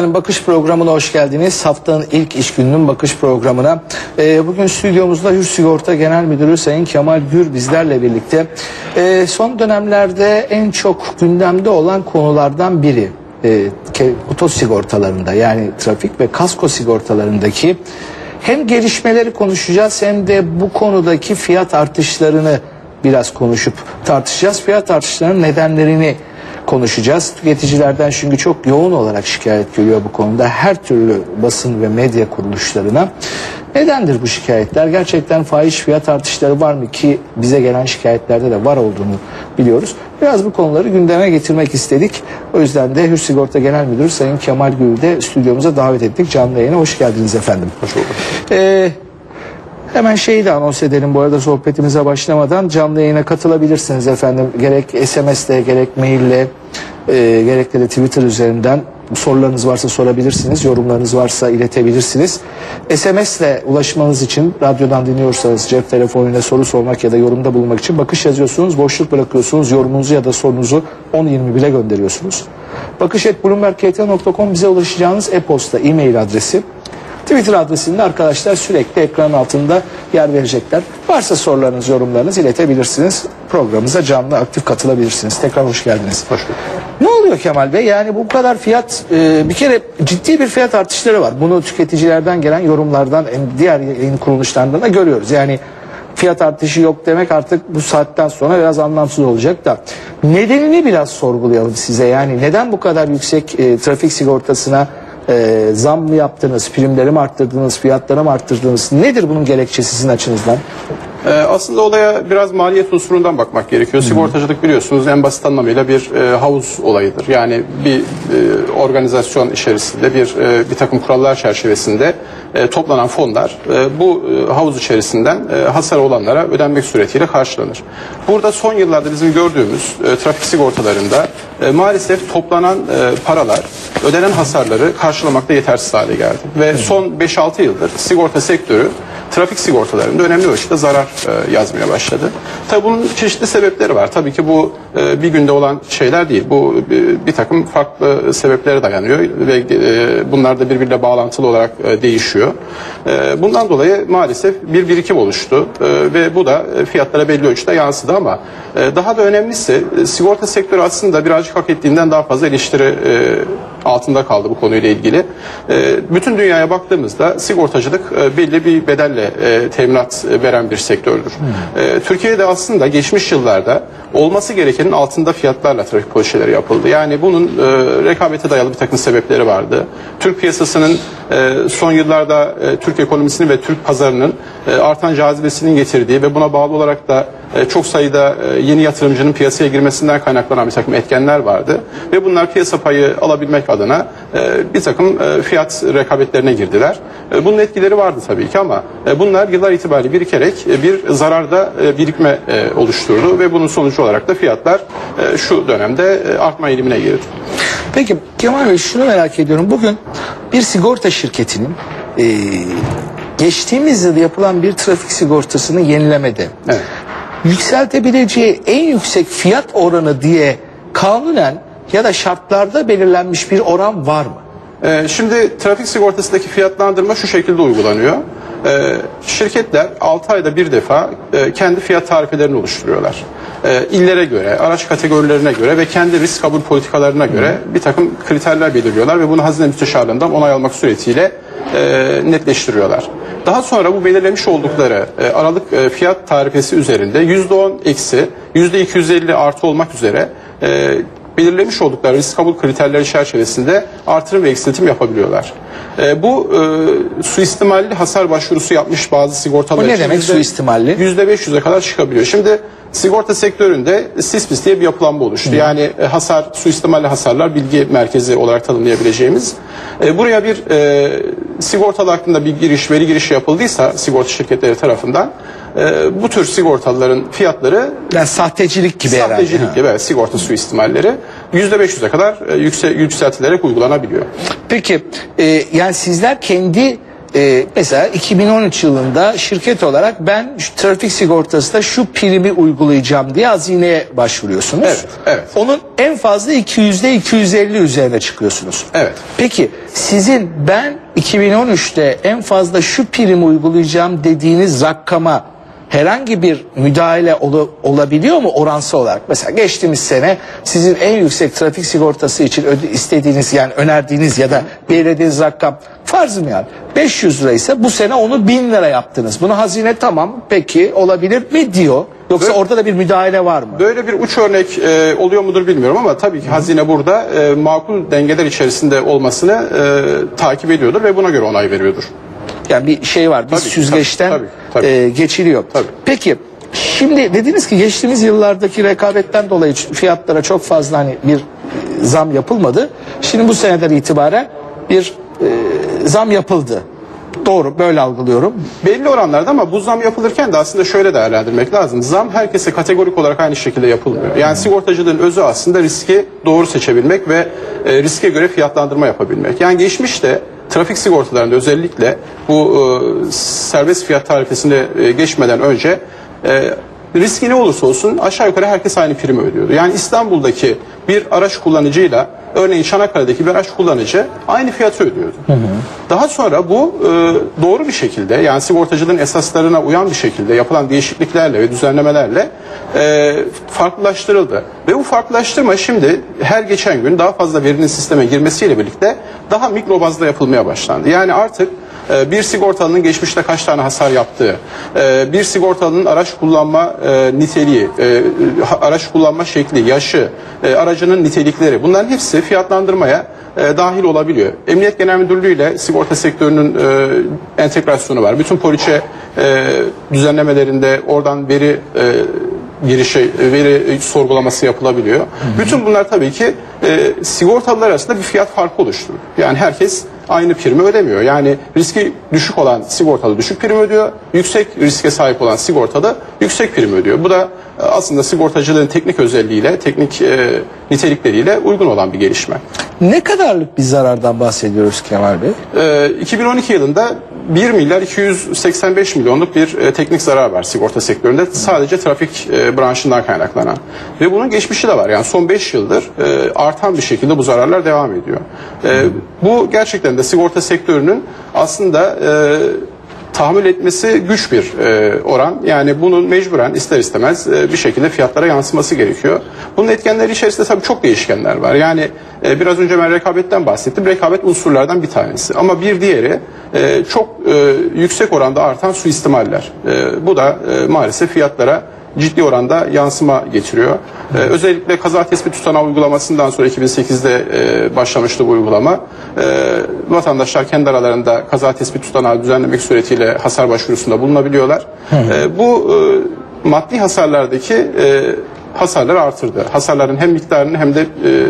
Efendim bakış programına hoş geldiniz. Haftanın ilk iş gününün bakış programına. Ee, bugün stüdyomuzda Hür Sigorta Genel Müdürü Sayın Kemal Gür bizlerle birlikte. Ee, son dönemlerde en çok gündemde olan konulardan biri. E, oto sigortalarında yani trafik ve kasko sigortalarındaki hem gelişmeleri konuşacağız hem de bu konudaki fiyat artışlarını biraz konuşup tartışacağız. Fiyat artışlarının nedenlerini konuşacağız. Tüketicilerden çünkü çok yoğun olarak şikayet geliyor bu konuda her türlü basın ve medya kuruluşlarına. Nedendir bu şikayetler? Gerçekten fahiş fiyat artışları var mı ki bize gelen şikayetlerde de var olduğunu biliyoruz. Biraz bu konuları gündeme getirmek istedik. O yüzden de Hür Sigorta Genel Müdürü Sayın Kemal Gül'ü de stüdyomuza davet ettik. Canlı yayına hoş geldiniz efendim. Hoş bulduk. Ee, Hemen şeyi de anons edelim bu arada sohbetimize başlamadan canlı yayına katılabilirsiniz efendim. Gerek SMS'le gerek maille e, gerek de Twitter üzerinden sorularınız varsa sorabilirsiniz. Yorumlarınız varsa iletebilirsiniz. SMS'le ulaşmanız için radyodan dinliyorsanız cep telefonuyla soru sormak ya da yorumda bulunmak için bakış yazıyorsunuz. Boşluk bırakıyorsunuz. Yorumunuzu ya da sorunuzu 10.21'e gönderiyorsunuz. Bakış.bloomberg.com bize ulaşacağınız e-posta, e-mail adresi. Twitter adresinde arkadaşlar sürekli ekran altında yer verecekler. Varsa sorularınız, yorumlarınız iletebilirsiniz. Programımıza canlı aktif katılabilirsiniz. Tekrar hoş geldiniz. Hoş bulduk. Ne oluyor Kemal Bey? Yani bu kadar fiyat e, bir kere ciddi bir fiyat artışları var. Bunu tüketicilerden gelen yorumlardan diğer yayın kuruluşlarından da görüyoruz. Yani fiyat artışı yok demek artık bu saatten sonra biraz anlamsız olacak da. Nedenini biraz sorgulayalım size. Yani neden bu kadar yüksek e, trafik sigortasına e, zam mı yaptınız, primleri mi arttırdınız, fiyatları mı arttırdınız? Nedir bunun gerekçesi sizin açınızdan? Ee, aslında olaya biraz maliyet unsurundan bakmak gerekiyor. Sigortacılık biliyorsunuz en basit anlamıyla bir e, havuz olayıdır. Yani bir e, organizasyon içerisinde bir e, bir takım kurallar çerçevesinde e, toplanan fonlar e, bu e, havuz içerisinden e, hasar olanlara ödenmek suretiyle karşılanır. Burada son yıllarda bizim gördüğümüz e, trafik sigortalarında e, maalesef toplanan e, paralar ödenen hasarları karşılamakta yetersiz hale geldi. Ve son 5-6 yıldır sigorta sektörü trafik sigortalarında önemli ölçüde zarar e, yazmaya başladı. Tabii bunun çeşitli sebepleri var. Tabii ki bu e, bir günde olan şeyler değil. Bu bir, bir takım farklı sebeplere dayanıyor ve e, bunlar da birbiriyle bağlantılı olarak e, değişiyor. E, bundan dolayı maalesef bir birikim oluştu e, ve bu da fiyatlara belli ölçüde yansıdı ama e, daha da önemlisi e, sigorta sektörü aslında birazcık hak ettiğinden daha fazla eleştiri e, altında kaldı bu konuyla ilgili. E, bütün dünyaya baktığımızda sigortacılık e, belli bir bedelle e, teminat veren bir sektördür. E, Türkiye'de aslında geçmiş yıllarda olması gerekenin altında fiyatlarla trafik poliçeleri yapıldı. Yani bunun e, rekabete dayalı bir takım sebepleri vardı. Türk piyasasının e, son yıllarda e, Türk ekonomisinin ve Türk pazarının e, artan cazibesinin getirdiği ve buna bağlı olarak da e, çok sayıda e, yeni yatırımcının piyasaya girmesinden kaynaklanan bir takım etkenler vardı. Ve bunlar piyasa payı alabilmek adına e, bir takım e, fiyat rekabetlerine girdiler. E, bunun etkileri vardı tabii ki ama e, bunlar yıllar itibariyle birikerek e, bir zararda e, birikme e, oluşturdu ve bunun sonucu olarak da fiyatlar e, şu dönemde e, artma eğilimine girdi. Peki Kemal Bey şunu merak ediyorum. Bugün bir sigorta şirketinin e, geçtiğimiz yıl yapılan bir trafik sigortasını yenilemede Evet. Yükseltebileceği en yüksek fiyat oranı diye kanunen ya da şartlarda belirlenmiş bir oran var mı? Ee, Şimdi trafik sigortasındaki fiyatlandırma şu şekilde uygulanıyor. Ee, Şirketler 6 ayda bir defa e, kendi fiyat tarifelerini oluşturuyorlar. Ee, İllere göre, araç kategorilerine göre ve kendi risk kabul politikalarına göre bir takım kriterler belirliyorlar ve bunu hazine müsteşarlığından onay almak suretiyle e, netleştiriyorlar. Daha sonra bu belirlemiş oldukları e, aralık e, fiyat tarifesi üzerinde %10 eksi, %250 artı olmak üzere e, belirlemiş oldukları risk kabul kriterleri çerçevesinde artırım ve eksiltim yapabiliyorlar. E, bu e, suistimalli hasar başvurusu yapmış bazı sigortalar O ne için demek yüzde- suistimalli? %500'e kadar çıkabiliyor. Şimdi sigorta sektöründe SISPIS diye bir yapılanma oluştu. Yani e, hasar, suistimalli hasarlar bilgi merkezi olarak tanımlayabileceğimiz. E, buraya bir e, sigortalı hakkında bir giriş, veri girişi yapıldıysa sigorta şirketleri tarafından e, bu tür sigortalıların fiyatları Yani sahtecilik gibi herhalde. Sahtecilik Ha. gibi evet, sigorta suistimalleri %500'e kadar e, yükse, yükseltilerek uygulanabiliyor. Peki e, yani sizler kendi e, mesela 2013 yılında şirket olarak ben şu trafik sigortasında şu primi uygulayacağım diye hazineye başvuruyorsunuz. Evet, evet. Onun en fazla 200'de 250 üzerine çıkıyorsunuz. Evet. Peki sizin ben 2013'te en fazla şu primi uygulayacağım dediğiniz rakama herhangi bir müdahale olu- olabiliyor mu oransı olarak? Mesela geçtiğimiz sene sizin en yüksek trafik sigortası için istediğiniz yani önerdiğiniz ya da belirlediğiniz rakam farzım yani 500 lira ise bu sene onu 1000 lira yaptınız. Bunu hazine tamam peki olabilir mi diyor. Yoksa Böyle- orada da bir müdahale var mı? Böyle bir uç örnek e, oluyor mudur bilmiyorum ama tabii ki hazine burada e, makul dengeler içerisinde olmasını e, takip ediyordur ve buna göre onay veriyordur. Yani bir şey var. Bir Tabii, süzgeçten tabii, tabii, tabii. e, geçiliyor. Tabii. Peki şimdi dediniz ki geçtiğimiz yıllardaki rekabetten dolayı fiyatlara çok fazla hani bir e, zam yapılmadı. Şimdi bu seneden itibaren bir e, zam yapıldı. Doğru böyle algılıyorum. Belli oranlarda ama bu zam yapılırken de aslında şöyle değerlendirmek lazım. Zam herkese kategorik olarak aynı şekilde yapılmıyor. Yani sigortacılığın özü aslında riski doğru seçebilmek ve e, riske göre fiyatlandırma yapabilmek. Yani geçmişte trafik sigortalarında özellikle bu e, serbest fiyat tarifesine e, geçmeden önce e, riski ne olursa olsun aşağı yukarı herkes aynı primi ödüyordu. Yani İstanbul'daki bir araç kullanıcıyla örneğin Çanakkale'deki bir araç kullanıcı aynı fiyatı ödüyordu. Daha sonra bu e, doğru bir şekilde yani sigortacılığın esaslarına uyan bir şekilde yapılan değişikliklerle ve düzenlemelerle e, farklılaştırıldı. Ve bu farklılaştırma şimdi her geçen gün daha fazla verinin sisteme girmesiyle birlikte daha mikro bazda yapılmaya başlandı. Yani artık bir sigortalının geçmişte kaç tane hasar yaptığı, e, bir sigortalının araç kullanma e, niteliği, e, araç kullanma şekli, yaşı, e, aracının nitelikleri bunların hepsi fiyatlandırmaya dahil olabiliyor. Emniyet Genel Müdürlüğü ile sigorta sektörünün entegrasyonu var. Bütün poliçe düzenlemelerinde oradan veri girişi, veri sorgulaması yapılabiliyor. Bütün bunlar tabii ki e, sigortalılar arasında bir fiyat farkı oluşturur. Yani herkes aynı primi ödemiyor. Yani riski düşük olan sigortalı düşük prim ödüyor. Yüksek riske sahip olan sigortalı yüksek prim ödüyor. Bu da aslında sigortacılığın teknik özelliğiyle, teknik e, nitelikleriyle uygun olan bir gelişme. Ne kadarlık bir zarardan bahsediyoruz Kemal Bey? Ee, 2012 yılında 1 milyar 285 milyonluk bir e, teknik zarar var sigorta sektöründe sadece trafik e, branşından kaynaklanan. Ve bunun geçmişi de var. Yani son 5 yıldır e, artan bir şekilde bu zararlar devam ediyor. E, bu gerçekten de sigorta sektörünün aslında e, tahammül etmesi güç bir e, oran. Yani bunun mecburen ister istemez e, bir şekilde fiyatlara yansıması gerekiyor. Bunun etkenleri içerisinde tabii çok değişkenler var. Yani e, biraz önce ben rekabetten bahsettim. Rekabet unsurlardan bir tanesi. Ama bir diğeri e, çok e, yüksek oranda artan suistimaller. E, bu da e, maalesef fiyatlara ciddi oranda yansıma getiriyor. Ee, özellikle kaza tespit tutanağı uygulamasından sonra 2008'de e, başlamıştı bu uygulama. Ee, vatandaşlar kendi aralarında kaza tespit tutanağı düzenlemek suretiyle hasar başvurusunda bulunabiliyorlar. Ee, bu e, maddi hasarlardaki e, hasarları artırdı. Hasarların hem miktarını hem de e, e,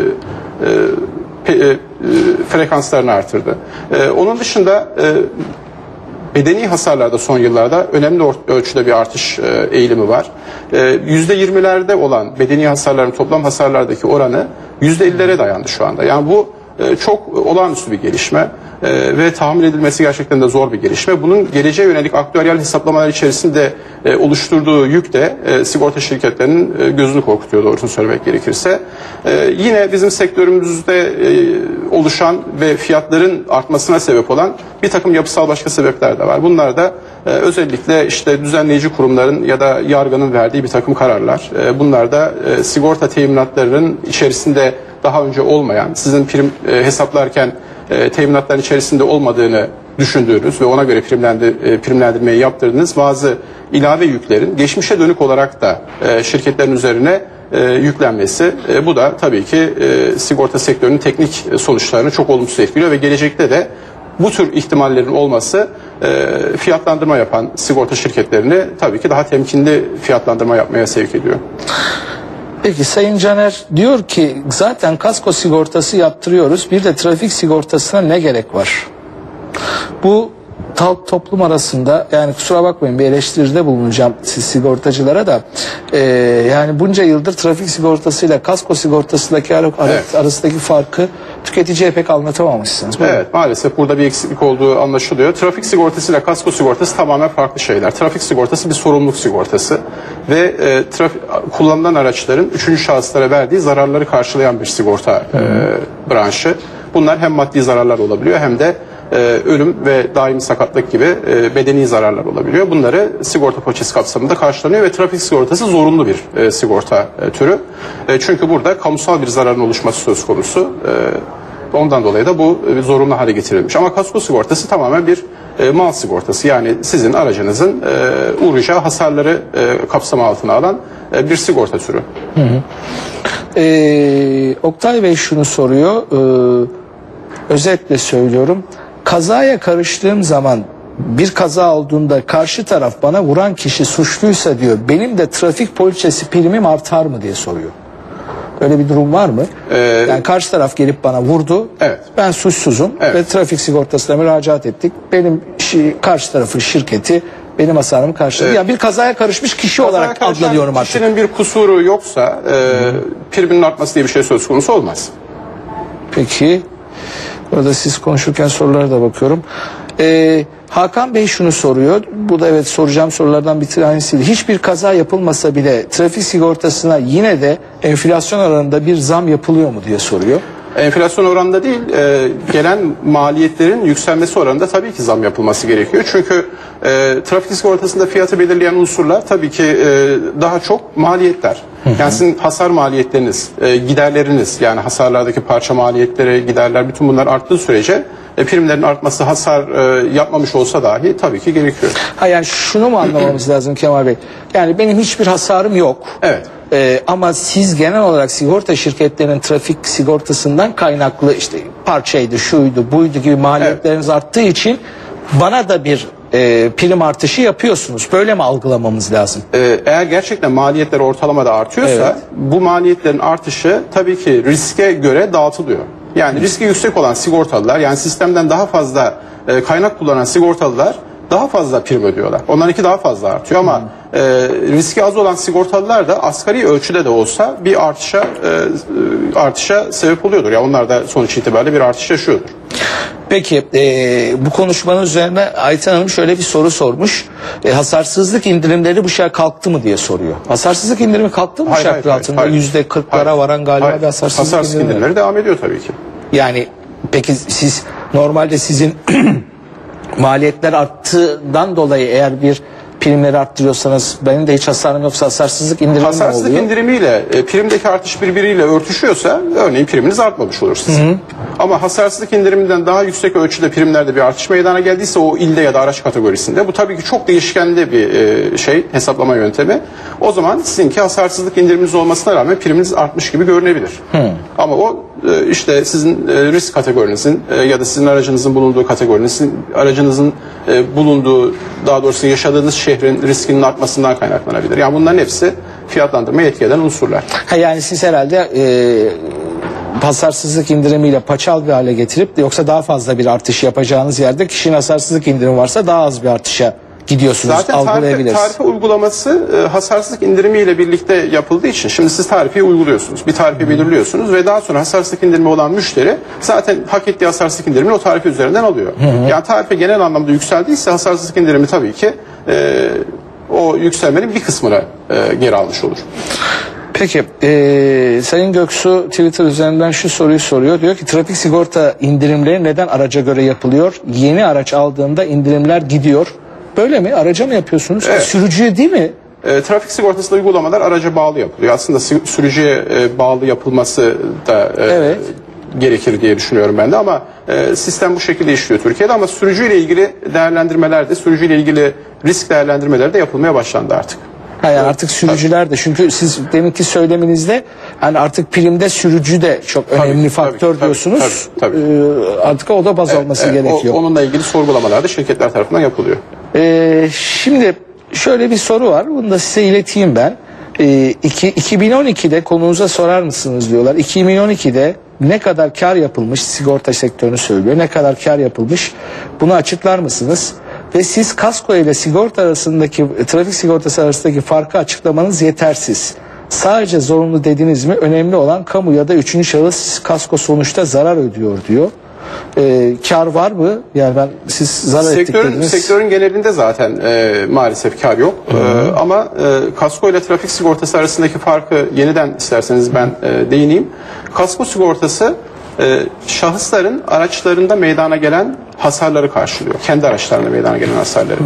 pe- e, e, frekanslarını artırdı. E, onun dışında e, bedeni hasarlarda son yıllarda önemli ölçüde bir artış e, eğilimi var. E, %20'lerde olan bedeni hasarların toplam hasarlardaki oranı %50'lere dayandı şu anda. Yani bu e, çok olağanüstü bir gelişme e, ve tahmin edilmesi gerçekten de zor bir gelişme. Bunun geleceğe yönelik aktüeryal hesaplamalar içerisinde e, oluşturduğu yük de e, sigorta şirketlerinin e, gözünü korkutuyor doğrusunu söylemek gerekirse. E, yine bizim sektörümüzde e, oluşan ve fiyatların artmasına sebep olan bir takım yapısal başka sebepler de var. Bunlar da e, özellikle işte düzenleyici kurumların ya da yargının verdiği bir takım kararlar. E, bunlar da e, sigorta teminatlarının içerisinde daha önce olmayan, sizin prim e, hesaplarken e, teminatların içerisinde olmadığını düşündüğünüz ve ona göre primlendi, e, primlendirmeyi yaptırdığınız bazı ilave yüklerin geçmişe dönük olarak da e, şirketlerin üzerine e, yüklenmesi. E, bu da tabii ki e, sigorta sektörünün teknik sonuçlarını çok olumsuz etkiliyor ve gelecekte de bu tür ihtimallerin olması e, fiyatlandırma yapan sigorta şirketlerini tabii ki daha temkinli fiyatlandırma yapmaya sevk ediyor. Peki Sayın Caner diyor ki zaten kasko sigortası yaptırıyoruz. Bir de trafik sigortasına ne gerek var? Bu halk toplum arasında yani kusura bakmayın bir eleştiride bulunacağım siz sigortacılara da e, yani bunca yıldır trafik sigortasıyla kasko sigortasındaki ara- Evet. arasındaki farkı tüketiciye pek anlatamamışsınız. Evet maalesef burada bir eksiklik olduğu anlaşılıyor. Trafik sigortasıyla kasko sigortası tamamen farklı şeyler. Trafik sigortası bir sorumluluk sigortası ve e, trafik, kullanılan araçların üçüncü şahıslara verdiği zararları karşılayan bir sigorta e, branşı. Bunlar hem maddi zararlar olabiliyor hem de e, ölüm ve daimi sakatlık gibi e, bedeni zararlar olabiliyor. Bunları sigorta poliçesi kapsamında karşılanıyor ve trafik sigortası zorunlu bir e, sigorta e, türü. E, çünkü burada kamusal bir zararın oluşması söz konusu. E, Ondan dolayı da bu e, zorunlu hale getirilmiş. Ama kasko sigortası tamamen bir e, mal sigortası. Yani sizin aracınızın e, uğrayacağı hasarları e, kapsam altına alan e, bir sigorta türü. Ee, Oktay Bey şunu soruyor. Ee, özetle söylüyorum. Kazaya karıştığım zaman bir kaza olduğunda karşı taraf bana vuran kişi suçluysa diyor benim de trafik poliçesi primim artar mı diye soruyor. Öyle bir durum var mı? yani karşı taraf gelip bana vurdu. Evet. Ben suçsuzum Evet. ve trafik sigortasına müracaat ettik. Benim şi- karşı tarafın şirketi benim hasarımı karşıladı. Yani bir kazaya karışmış kişi olarak Kazaya karışan adlanıyorum artık. Kişinin bir kusuru yoksa e, priminin artması diye bir şey söz konusu olmaz. Peki. Burada siz konuşurken sorulara da bakıyorum. Ee, Hakan Bey şunu soruyor. Bu da evet soracağım sorulardan bir tanesiydi. Hiçbir kaza yapılmasa bile trafik sigortasına yine de enflasyon oranında bir zam yapılıyor mu diye soruyor. Enflasyon oranında değil, e, gelen maliyetlerin yükselmesi oranında tabii ki zam yapılması gerekiyor. Çünkü e, trafik sigortasında fiyatı belirleyen unsurlar tabii ki e, daha çok maliyetler. Yani sizin hasar maliyetleriniz, e, giderleriniz yani hasarlardaki parça maliyetleri, giderler bütün bunlar arttığı sürece e, primlerin artması hasar e, yapmamış olsa dahi tabii ki gerekiyor. Ha yani şunu mu anlamamız lazım Kemal Bey? Yani benim hiçbir hasarım yok. Evet. Ee, ama siz genel olarak sigorta şirketlerinin trafik sigortasından kaynaklı işte parçaydı, şuydu, buydu gibi maliyetleriniz arttığı için bana da bir e, prim artışı yapıyorsunuz. Böyle mi algılamamız lazım? Ee, eğer gerçekten maliyetler ortalamada artıyorsa Evet. bu maliyetlerin artışı tabii ki riske göre dağıtılıyor. Yani riski yüksek olan sigortalılar yani sistemden daha fazla e, kaynak kullanan sigortalılar daha fazla prim ödüyorlar. Onlarınki daha fazla artıyor ama e, riski az olan sigortalılar da asgari ölçüde de olsa bir artışa e, e, artışa sebep oluyordur. Ya onlar da sonuç itibariyle bir artış yaşıyordur. Peki e, bu konuşmanın üzerine Ayten Hanım şöyle bir soru sormuş. E, hasarsızlık indirimleri bu şey kalktı mı diye soruyor. Hasarsızlık indirimi kalktı mı bu Hayır, hayır, şartlar hayır, altında? Yüzde kırklara varan galiba Hayır. bir hasarsızlık, Hasarsızlık indirimi. var. indirimleri devam ediyor tabii ki. Yani peki siz normalde sizin maliyetler arttığından dolayı eğer bir primleri arttırıyorsanız benim de hiç hasarım yoksa hasarsızlık indirimi mi Hasarsızlık oluyor? indirimiyle e, primdeki artış birbiriyle örtüşüyorsa örneğin priminiz artmamış olur sizin. Ama hasarsızlık indiriminden daha yüksek ölçüde primlerde bir artış meydana geldiyse o ilde ya da araç kategorisinde bu tabii ki çok değişkenli bir e, şey hesaplama yöntemi. O zaman sizinki hasarsızlık indiriminiz olmasına rağmen priminiz artmış gibi görünebilir. Ama o e, işte sizin e, risk kategorinizin e, ya da sizin aracınızın bulunduğu kategorinin sizin aracınızın e, bulunduğu daha doğrusu yaşadığınız şehrin riskinin artmasından kaynaklanabilir. Yani bunların hepsi fiyatlandırmaya etki eden unsurlar. Ha, yani siz herhalde e, hasarsızlık indirimiyle paçal bir hale getirip yoksa daha fazla bir artış yapacağınız yerde kişinin hasarsızlık indirimi varsa daha az bir artışa gidiyorsunuz Zaten algılayabiliriz. tarife uygulaması e, hasarsızlık indirimiyle birlikte yapıldığı için şimdi siz tarifeyi uyguluyorsunuz. Bir tarife belirliyorsunuz ve daha sonra hasarsızlık indirimi olan müşteri zaten hak ettiği hasarsızlık indirimini o tarife üzerinden alıyor. Yani tarife genel anlamda yükseldiyse hasarsızlık indirimi tabii ki e, o yükselmenin bir kısmına e, geri almış olur. Peki e, Sayın Göksu Twitter üzerinden şu soruyu soruyor. Diyor ki trafik sigorta indirimleri neden araca göre yapılıyor? Yeni araç aldığında indirimler gidiyor. Böyle mi? Araca mı yapıyorsunuz? Evet. Sürücüye değil mi? E, trafik sigortasında uygulamalar araca bağlı yapılıyor. Aslında sü- sürücüye e, bağlı yapılması da e, Evet. gerekir diye düşünüyorum ben de ama e, sistem bu şekilde işliyor Türkiye'de ama sürücüyle ilgili değerlendirmeler de sürücüyle ilgili risk değerlendirmeleri de yapılmaya başlandı artık. Ha yani artık sürücüler de çünkü siz deminki söyleminizde hani artık primde sürücü de çok önemli tabii, faktör tabii, diyorsunuz. tabii, Ee, artık o da baz alması Evet, o- gerekiyor. onunla ilgili sorgulamalar da şirketler tarafından yapılıyor. Ee, şimdi şöyle bir soru var. Bunu da size ileteyim ben. Ee, iki- 2012'de konunuza sorar mısınız diyorlar. 2012'de ne kadar kar yapılmış sigorta sektörünü söylüyor. Ne kadar kar yapılmış. Bunu açıklar mısınız? Ve siz kasko ile sigorta arasındaki trafik sigortası arasındaki farkı açıklamanız yetersiz. Sadece zorunlu dediniz mi? Önemli olan kamu ya da üçüncü şahıs kasko sonuçta zarar ödüyor diyor. Ee, kar var mı? Yani ben siz zarar ettik Sektörün, dediniz. sektörün genelinde zaten e, maalesef kar yok. E, ama e, kasko ile trafik sigortası arasındaki farkı yeniden isterseniz ben e, değineyim. Kasko sigortası e, şahısların araçlarında meydana gelen hasarları karşılıyor. Kendi araçlarında meydana gelen hasarları.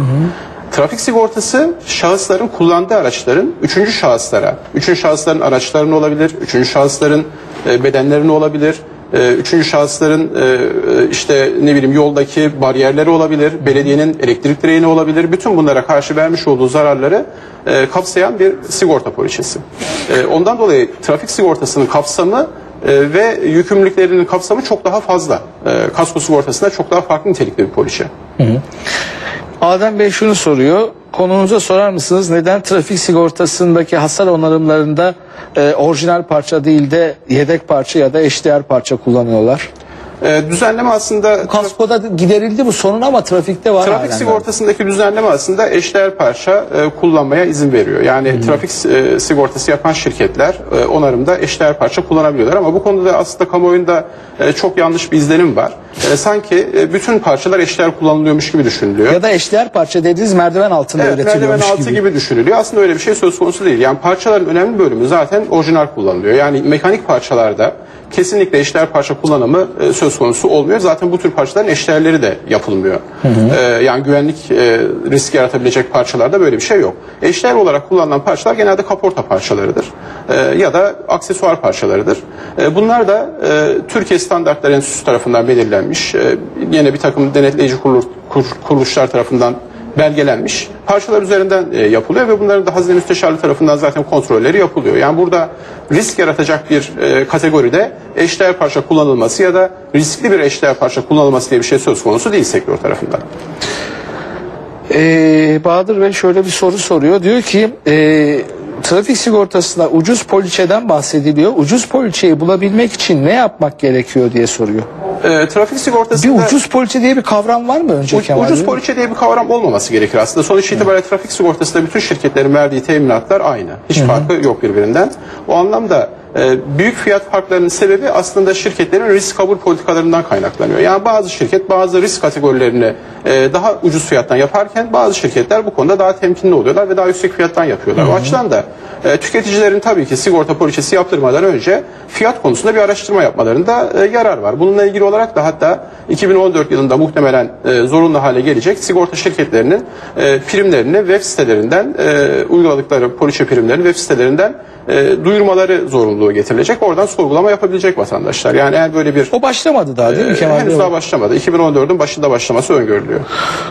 Trafik sigortası şahısların kullandığı araçların üçüncü şahıslara, üçüncü şahısların araçlarını olabilir, üçüncü şahısların e, bedenlerini olabilir, e, üçüncü şahısların e, e, işte ne bileyim yoldaki bariyerleri olabilir, belediyenin elektrik direğini olabilir. Bütün bunlara karşı vermiş olduğu zararları kapsayan bir sigorta poliçesi. Ondan dolayı trafik sigortasının kapsamı e, ve yükümlülüklerinin kapsamı çok daha fazla. E, kasko sigortasında çok daha farklı nitelikli bir poliçe. Adem Bey şunu soruyor. Konunuza sorar mısınız? Neden trafik sigortasındaki hasar onarımlarında e, orijinal parça değil de yedek parça ya da eşdeğer parça kullanıyorlar? E, düzenleme aslında Kaskoda giderildi bu sorun ama trafikte var Trafik halen. sigortasındaki düzenleme aslında eşdeğer parça e, kullanmaya izin veriyor. Yani trafik e, sigortası yapan şirketler e, onarımda eşdeğer parça kullanabiliyorlar ama bu konuda da aslında kamuoyunda e, çok yanlış bir izlenim var. E, sanki e, bütün parçalar eşdeğer kullanılıyormuş gibi düşünülüyor. Ya da eşdeğer parça dediğiniz merdiven altında Evet, merdiven üretiliyormuş altı gibi. gibi. düşünülüyor. Aslında öyle bir şey söz konusu değil. Yani parçaların önemli bölümü zaten orijinal kullanılıyor. Yani mekanik parçalarda kesinlikle eşdeğer parça kullanımı e, söz konusu olmuyor. Zaten bu tür parçaların eşdeğerleri de yapılmıyor. E, yani güvenlik e, riski yaratabilecek parçalarda böyle bir şey yok. Eşdeğer olarak kullanılan parçalar genelde kaporta parçalarıdır. E, ya da aksesuar parçalarıdır. E, bunlar da e, Türkiye Standartları Enstitüsü tarafından belirlenmiş. E, yine bir takım denetleyici kuruluş, kur- kuruluşlar tarafından belgelenmiş parçalar üzerinden e, yapılıyor ve bunların da hazine müsteşarlığı tarafından zaten kontrolleri yapılıyor. Yani burada risk yaratacak bir e, kategoride eşdeğer parça kullanılması ya da riskli bir eşdeğer parça kullanılması diye bir şey söz konusu değil sektör tarafından. Ee, Bahadır Bey şöyle bir soru soruyor. Diyor ki e, trafik sigortasında ucuz poliçeden bahsediliyor. Ucuz poliçeyi bulabilmek için ne yapmak gerekiyor diye soruyor. E, trafik Bir sigortasında ucuz poliçe diye bir kavram var mı önce Kemal ucuz poliçe diye bir kavram olmaması gerekir aslında. Sonuç itibariyle trafik sigortasında bütün şirketlerin verdiği teminatlar aynı. Hiç farkı yok birbirinden. O anlamda büyük fiyat farklarının sebebi aslında şirketlerin risk kabul politikalarından kaynaklanıyor. Yani bazı şirket bazı risk kategorilerini e, daha ucuz fiyattan yaparken bazı şirketler bu konuda daha temkinli oluyorlar ve daha yüksek fiyattan yapıyorlar. O açıdan da e, tüketicilerin tabii ki sigorta poliçesi yaptırmadan önce fiyat konusunda bir araştırma yapmalarında e, yarar var. Bununla ilgili olarak da hatta 2014 yılında muhtemelen zorunlu hale gelecek sigorta şirketlerinin primlerini web sitelerinden uyguladıkları poliçe primlerini web sitelerinden duyurmaları zorunluluğu getirilecek. Oradan sorgulama yapabilecek vatandaşlar. Yani eğer böyle bir O başlamadı daha değil mi e, Kemal henüz daha başlamadı. 2014'ün başında başlaması öngörülüyor.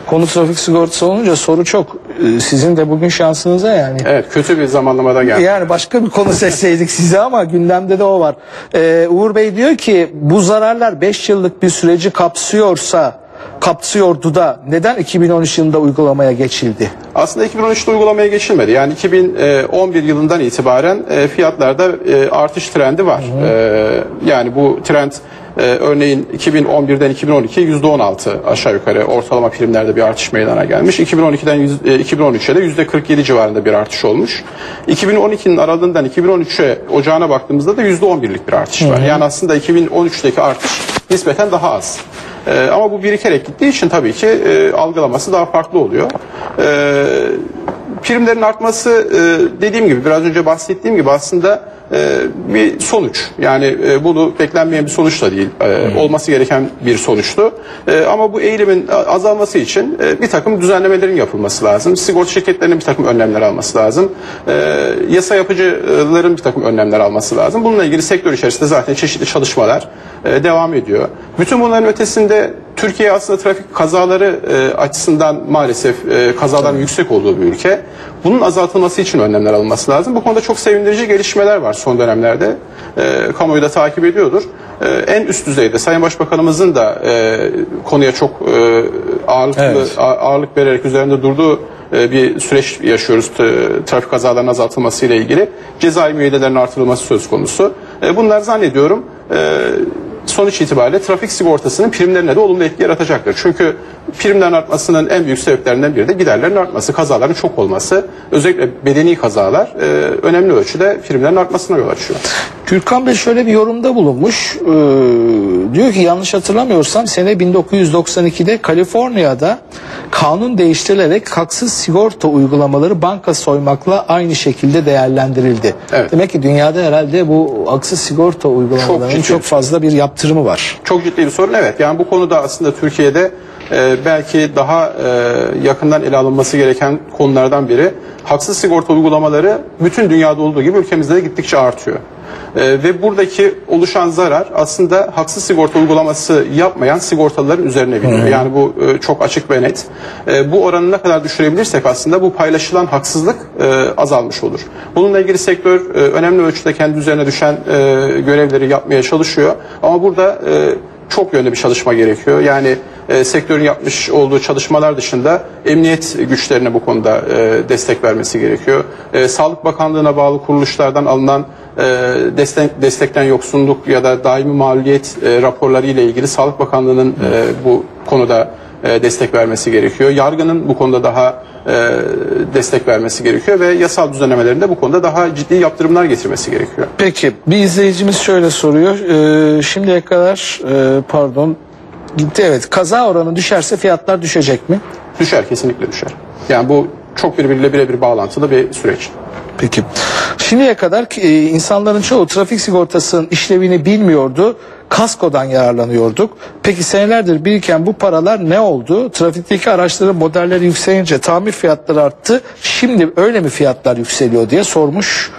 Konu trafik sigortası olunca soru çok. Ee, Sizin de bugün şansınıza yani. Evet kötü bir zamanlamada geldi. Yani başka bir konu seçseydik size ama gündemde de o var. Ee, Uğur Bey diyor ki bu zararlar 5 yıllık bir süreci kapsıyorsa kapsıyordu da neden 2013 yılında uygulamaya geçildi? Aslında 2013'te uygulamaya geçilmedi. Yani 2011 yılından itibaren e, fiyatlarda e, artış trendi var. E, Yani bu trend e, örneğin 2011'den 2012 %16 aşağı yukarı ortalama primlerde bir artış meydana gelmiş. 2012'den yüz- e, 2013'e de %47 civarında bir artış olmuş. 2012'nin aralığından 2013'e ocağına baktığımızda da %11'lik bir artış var. Yani aslında 2013'teki artış nispeten daha az. Ee, ama bu birikerek gittiği için tabii ki e, algılaması daha farklı oluyor. Ee, primlerin artması e, dediğim gibi biraz önce bahsettiğim gibi aslında e, bir sonuç. Yani e, bunu beklenmeyen bir sonuç da değil. E, olması gereken bir sonuçtu. E, ama bu eğilimin azalması için e, bir takım düzenlemelerin yapılması lazım. Sigorta şirketlerinin bir takım önlemler alması lazım. E, yasa yapıcıların bir takım önlemler alması lazım. Bununla ilgili sektör içerisinde zaten çeşitli çalışmalar e, devam ediyor. Bütün bunların ötesinde Türkiye aslında trafik kazaları e, açısından maalesef e, kazaların yüksek olduğu bir ülke. Bunun azaltılması için önlemler alınması lazım. Bu konuda çok sevindirici gelişmeler var son dönemlerde. E, kamuoyu da takip ediyordur. E, en üst düzeyde Sayın Başbakanımızın da e, konuya çok e, ağırlıklı Evet. ağırlık vererek üzerinde durduğu e, bir süreç yaşıyoruz trafik kazalarının azaltılması ile ilgili. Cezai müeyyidelerinin artırılması söz konusu. E, Bunlar zannediyorum e, sonuç itibariyle trafik sigortasının primlerine de olumlu etki yaratacaktır. Çünkü primlerin artmasının en büyük sebeplerinden biri de giderlerin artması, kazaların çok olması. Özellikle bedeni kazalar e, önemli ölçüde primlerin artmasına yol açıyor. Gürkan Bey şöyle bir yorumda bulunmuş. Ee, diyor ki yanlış hatırlamıyorsam sene 1992'de Kaliforniya'da kanun değiştirilerek haksız sigorta uygulamaları banka soymakla aynı şekilde değerlendirildi. Evet. Demek ki dünyada herhalde bu haksız sigorta uygulamalarının ciddi. çok, fazla bir yaptırımı var. Çok ciddi bir sorun evet. Yani bu konuda aslında Türkiye'de e, belki daha e, yakından ele alınması gereken konulardan biri. Haksız sigorta uygulamaları bütün dünyada olduğu gibi ülkemizde de gittikçe artıyor. E, ve buradaki oluşan zarar aslında haksız sigorta uygulaması yapmayan sigortalıların üzerine biniyor. Yani bu e, çok açık ve net. E, bu oranı ne kadar düşürebilirsek aslında bu paylaşılan haksızlık e, azalmış olur. Bununla ilgili sektör e, önemli ölçüde kendi üzerine düşen e, görevleri yapmaya çalışıyor. Ama burada e, çok yönlü bir çalışma gerekiyor. Yani e, sektörün yapmış olduğu çalışmalar dışında emniyet güçlerine bu konuda e, destek vermesi gerekiyor. E, Sağlık Bakanlığı'na bağlı kuruluşlardan alınan e, destek, destekten yoksunluk ya da daimi mağluliyet e, raporları ile ilgili Sağlık Bakanlığı'nın e, bu konuda e, destek vermesi gerekiyor. Yargının bu konuda daha e, destek vermesi gerekiyor ve yasal düzenlemelerinde bu konuda daha ciddi yaptırımlar getirmesi gerekiyor. Peki bir izleyicimiz şöyle soruyor. Ee, şimdiye kadar e, pardon gitti evet kaza oranı düşerse fiyatlar düşecek mi? Düşer, kesinlikle düşer. Yani bu çok birbiriyle birebir bağlantılı bir süreç. Peki. Şimdiye kadar e, insanların çoğu trafik sigortasının işlevini bilmiyordu. Kaskodan yararlanıyorduk. Peki senelerdir biriken bu paralar ne oldu? Trafikteki araçların modelleri yükselince tamir fiyatları arttı. Şimdi öyle mi fiyatlar yükseliyor diye sormuş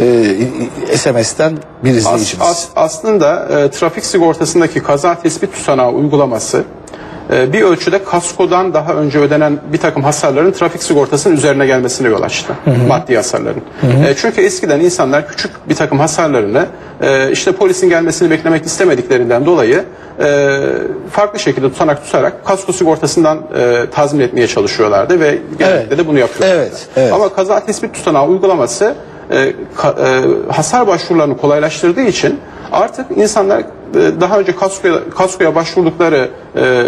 e, SMS'ten bir As- izleyicimiz. as- aslında e, trafik sigortasındaki kaza tespit tutanağı uygulaması e, bir ölçüde kaskodan daha önce ödenen bir takım hasarların trafik sigortasının üzerine gelmesine yol açtı. Maddi hasarların. E, çünkü eskiden insanlar küçük bir takım hasarlarını e, işte polisin gelmesini beklemek istemediklerinden dolayı e, farklı şekilde tutanak tutarak kasko sigortasından e, tazmin etmeye çalışıyorlardı ve genellikle Evet. de bunu yapıyorlardı. Evet, evet. Ama kaza tespit tutanağı uygulaması e, ka- e, hasar başvurularını kolaylaştırdığı için artık insanlar e, daha önce kaskoya, kaskoya başvurdukları e,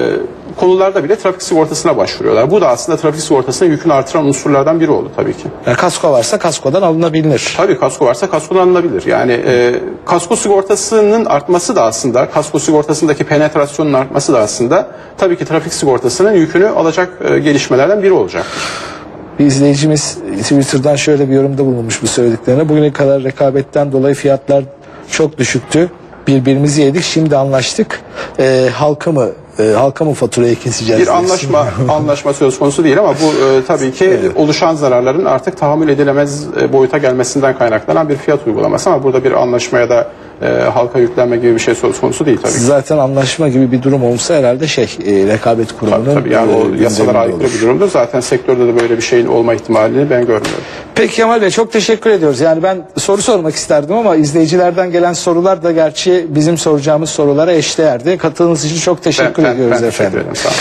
konularda bile trafik sigortasına başvuruyorlar. Bu da aslında trafik sigortasının yükünü artıran unsurlardan biri oldu tabii ki. Yani kasko varsa kaskodan alınabilir. Tabii kasko varsa kaskodan alınabilir. Yani e, kasko sigortasının artması da aslında, kasko sigortasındaki penetrasyonun artması da aslında tabii ki trafik sigortasının yükünü alacak e, gelişmelerden biri olacak. Bir izleyicimiz Twitter'dan şöyle bir yorumda bulunmuş bu söylediklerine. Bugüne kadar rekabetten dolayı fiyatlar çok düşüktü. Birbirimizi yedik şimdi anlaştık. Ee, halka mı e, halka mı faturayı keseceğiz? Bir anlaşma anlaşma söz konusu değil ama bu e, tabii ki oluşan zararların artık tahammül edilemez e, boyuta gelmesinden kaynaklanan bir fiyat uygulaması ama burada bir anlaşmaya da e, halka yüklenme gibi bir şey söz konusu değil tabii ki. Zaten anlaşma gibi bir durum olsa herhalde şey e, rekabet kurumunun Tabii, tabii yani e, o yasalara aykırı bir durumdur. Zaten sektörde de böyle bir şeyin olma ihtimalini ben görmüyorum. Peki Kemal Bey çok teşekkür ediyoruz. Yani ben soru sormak isterdim ama izleyicilerden gelen sorular da gerçi bizim soracağımız sorulara eşdeğerdi. Katıldığınız için çok teşekkür Ben- ben- ediyoruz ben teşekkür efendim. ederim, olun.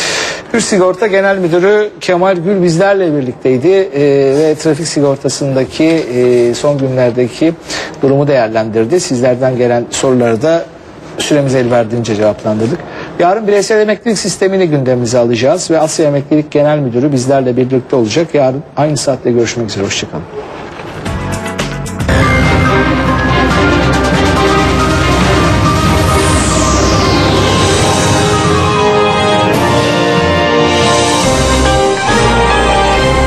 Hür Sigorta Genel Müdürü Kemal Gül bizlerle birlikteydi Ee, ve trafik sigortasındaki e, son günlerdeki durumu değerlendirdi. Sizlerden gelen soruları da süremiz el verdiğince cevaplandırdık. Yarın bireysel emeklilik sistemini gündemimize alacağız ve Asya Emeklilik Genel Müdürü bizlerle birlikte olacak. Yarın aynı saatte görüşmek üzere. Hoşçakalın.